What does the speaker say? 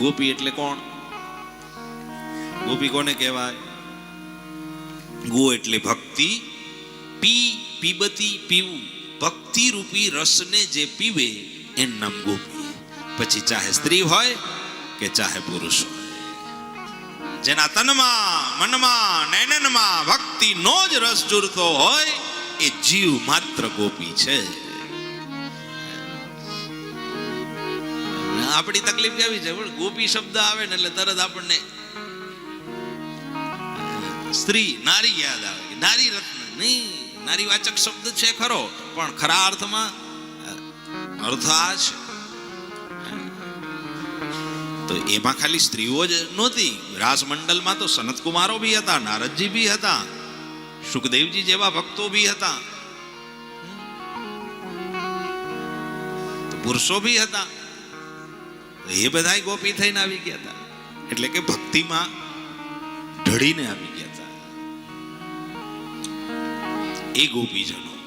ગોપી એટલે કોણ? ગોપી કોને કહેવાય? ગો એટલે ભક્તિ, પી પીબતી પીવું. ભક્તિ રૂપી રસને જે પીવે, એનું નામ ગોપી પછી ચાહે સ્ત્રી હોય કે ચાહે પુરુષ હોય. જેના તનમાં, મનમાં, નયનનમાં ભક્તિનો જ રસ જુરતો હોય, એ જીવ માત્ર ગોપી છે. આપણી તકલીફ કેવી છે? પણ ગોપી શબ્દ આવે ને એટલે તરત આપણને સ્ત્રી, નારી યાદ આવે નારી રત્ન. નહીં નારી વાચક શબ્દ છે ખરો, પણ ખરા અર્થમાં અર્થ આ છે. તો એમાં ખાલી સ્ત્રીઓ જ નહોતી. રાસમંડલમાં તો સનત કુમારો બી હતા, નારદજી બી હતા, સુખદેવજી જેવા ભક્તો બી હતા. પુરુષો બી હતા. એ બધા ગોપી થઈને આવી ગયા હતા એટલે કે ભક્તિમાં ઢળીને આવી ગયા હતા એ ગોપીજનો.